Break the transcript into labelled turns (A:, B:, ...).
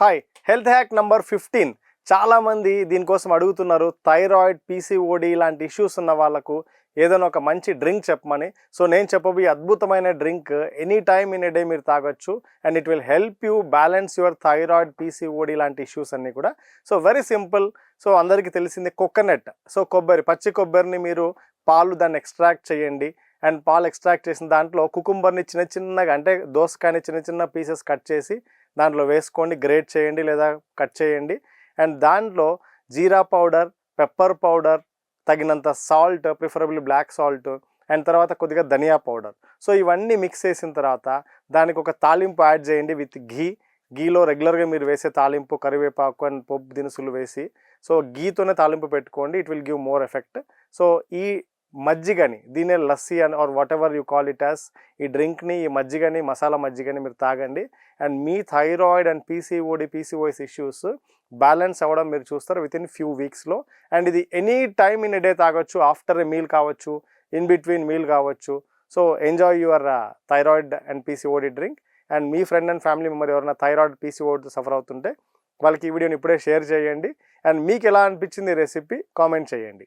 A: Hi health hack number fifteen చాలామంది దీనికోసం అడుగుతున్నారు థైరాయిడ్ పీసీఓడి ఇలాంటి ఇష్యూస్ ఉన్న వాళ్ళకు ఏదైనా ఒక మంచి డ్రింక్ చెప్పమని. సో నేను చెప్పబోయే అద్భుతమైన drink any time in a day మీరు తాగొచ్చు. And it will help you balance your thyroid PCOD లాంటి ఇష్యూస్ అన్నీ కూడా. సో వెరీ సింపుల్ సో అందరికీ తెలిసింది కోకోనట్ సో కొబ్బరి పచ్చి కొబ్బరిని మీరు పాలు దాన్ని ఎక్స్ట్రాక్ట్ చేయండి. అండ్ పాలు ఎక్స్ట్రాక్ట్ చేసిన దాంట్లో కుకుంబర్ని చిన్న చిన్నగా అంటే దోసకాయని చిన్న చిన్న పీసెస్ కట్ చేసి దాంట్లో వేసుకోండి గ్రేట్ చేయండి లేదా కట్ చేయండి. అండ్ దాంట్లో జీరా పౌడర్ పెప్పర్ పౌడర్ తగినంత salt preferable black salt and తర్వాత కొద్దిగా ధనియా పౌడర్. సో ఇవన్నీ మిక్స్ చేసిన తర్వాత దానికి ఒక తాలింపు యాడ్ చేయండి విత్ ఘీ. గీలో రెగ్యులర్గా మీరు వేసే తాలింపు కరివేపాకు అండ్ పప్పు దినుసులు వేసి సో గీతోనే తాలింపు పెట్టుకోండి. It will give more effect. So ఈ మజ్జిగని దీనే లస్సీ అని or whatever you call it as ఈ డ్రింక్ని ఈ మజ్జిగని మసాలా మజ్జిగని మీరు తాగండి. And me thyroid and PCOD PCOS issues balance అవ్వడం మీరు చూస్తారు విత్ ఇన్ ఫ్యూ వీక్స్లో అండ్ ఇది ఎనీ టైమ్ ఇన్ డే తాగొచ్చు ఆఫ్టర్ ఎ మీల్ కావచ్చు ఇన్ బిట్వీన్ మీల్ కావచ్చు. So enjoy your uh, thyroid and PCOD drink. And me friend and family member ఎవరైనా thyroid పీసీఓడితో సఫర్ అవుతుంటే వాళ్ళకి ఈ వీడియోని ఇప్పుడే షేర్ చేయండి. అండ్ మీకు ఎలా అనిపించింది రెసిపీ కామెంట్ చేయండి.